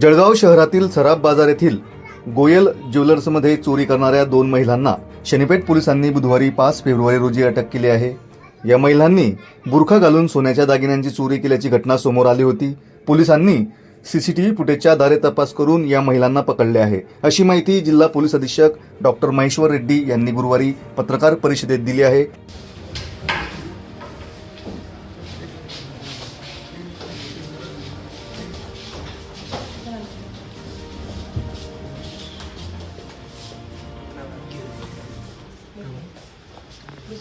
जळगाव शहरातील सराफ बाजार येथील गोयल ज्वेलर्समध्ये चोरी करणाऱ्या दोन महिलांना शनीपेठ पोलिसांनी बुधवारी पाच फेब्रुवारी रोजी अटक केली आहे. या महिलांनी बुरखा घालून सोन्याच्या दागिन्यांची चोरी केल्याची घटना समोर आली होती. पोलिसांनी सीसीटीव्ही फुटेजच्या आधारे तपास करून या महिलांना पकडले आहे. अशी माहिती जिल्हा पोलीस अधीक्षक डॉक्टर महेश्वर रेड्डी यांनी गुरुवारी पत्रकार परिषदेत दिली आहे. मागची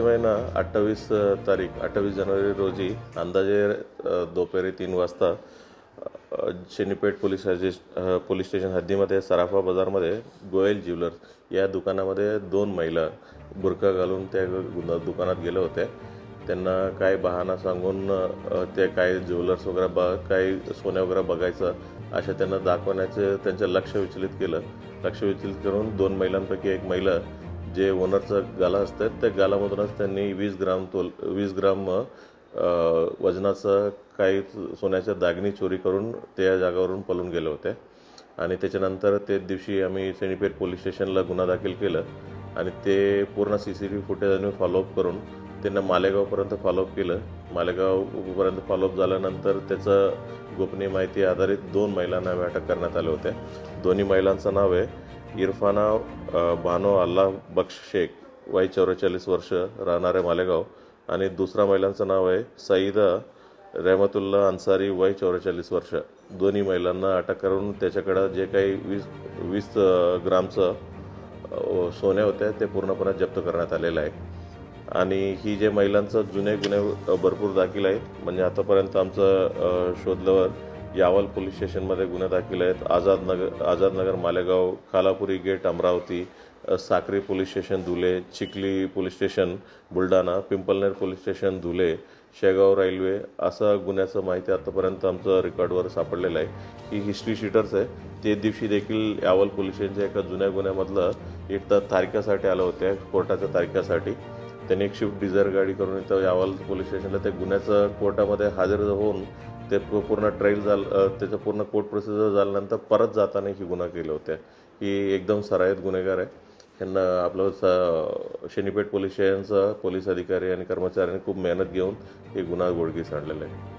महिना अठ्ठावीस तारीख अठ्ठावीस जानेवारी रोजी अंदाजे दुपारी तीन वाजता Shanipeth police station- police station हद्दीमध्ये सराफा बाजारमध्ये गोयल ज्वेलर्स या दुकानामध्ये दोन महिला बुरखा घालून त्या दुकानात गेल्या होत्या त्यांना काय बहाणा सांगून ते काय ज्वेलर्स वगैरे बा काही सोन्या वगैरे बघायचं अशा त्यांना दाखवण्याचं त्यांचं लक्ष विचलित केलं. लक्ष विचलित करून दोन महिलांपैकी एक महिला जे ओनरचं गाला असतात त्या गालामधूनच त्यांनी वीस ग्राम तोल वीस ग्राम वजनाचं काही सोन्याच्या दागिनी चोरी करून त्या जागावरून पळून गेले होते. आणि त्याच्यानंतर ते दिवशी आम्ही सेनीपेठ पोलीस स्टेशनला गुन्हा दाखल केलं आणि ते पूर्ण सी सी टी व्ही फुटेजने फॉलोअप करून त्यांना मालेगावपर्यंत फॉलोअप केलं. मालेगावपर्यंत फॉलोअप झाल्यानंतर त्याचं गोपनीय माहिती आधारित दोन महिलांना आम्ही अटक करण्यात आले होते. दोन्ही महिलांचं नाव आहे इरफाना बानो अल्लाह बख्श शेख वय चौवेचाळीस वर्ष राहणारे मालेगाव आणि दुसरा महिलांचं नाव आहे सईदा रहमतुल्ला अन्सारी वय चौवेचाळीस वर्ष. दोन्ही महिलांना अटक करून त्याच्याकडं जे काही वीस वीस ग्रामचं सोन्या होत्या ते पूर्णपणे जप्त करण्यात आलेलं आहे. आणि ही जे महिलांचं जुने गुन्हे भरपूर दाखल आहेत. म्हणजे आतापर्यंत आमचं शोधल्यावर यावल पोलीस स्टेशनमध्ये गुन्हे दाखल आहेत. Azad Nagar Azad Nagar Malegaon Khalapuri gate Amravati Sakri police station Dhule Chikhli police station Buldhana Pimpalner police station Dhule Shegaon railway असं गुन्ह्याचं माहिती आतापर्यंत आमचं रेकॉर्डवर सापडलेलं आहे. ही हिस्ट्री शीटर्स आहे. ते दिवशी देखील यावल पोलीस स्टेशनच्या एका जुन्या गुन्ह्यामधलं एक तर तारखेसाठी आलं होत्या कोर्टाच्या तारख्यासाठी त्यांनी एक शिफ्ट डिझायर गाडी करून इथं यावल पोलीस स्टेशनला त्या गुन्ह्याचं कोर्टामध्ये हजर होऊन ते पूर्ण ट्रायल झालं त्याचं पूर्ण कोर्ट प्रोसिजर झाल्यानंतर परत जाताना ही गुन्हा केल्या होत्या. ही एकदम सराईत गुन्हेगार आहे. यांना आपलं स शनीपेठ पोलीस स्टेशनचा पोलीस अधिकारी आणि कर्मचाऱ्यांनी खूप मेहनत घेऊन हे गुन्हा गोडगीस आणलेला आहे.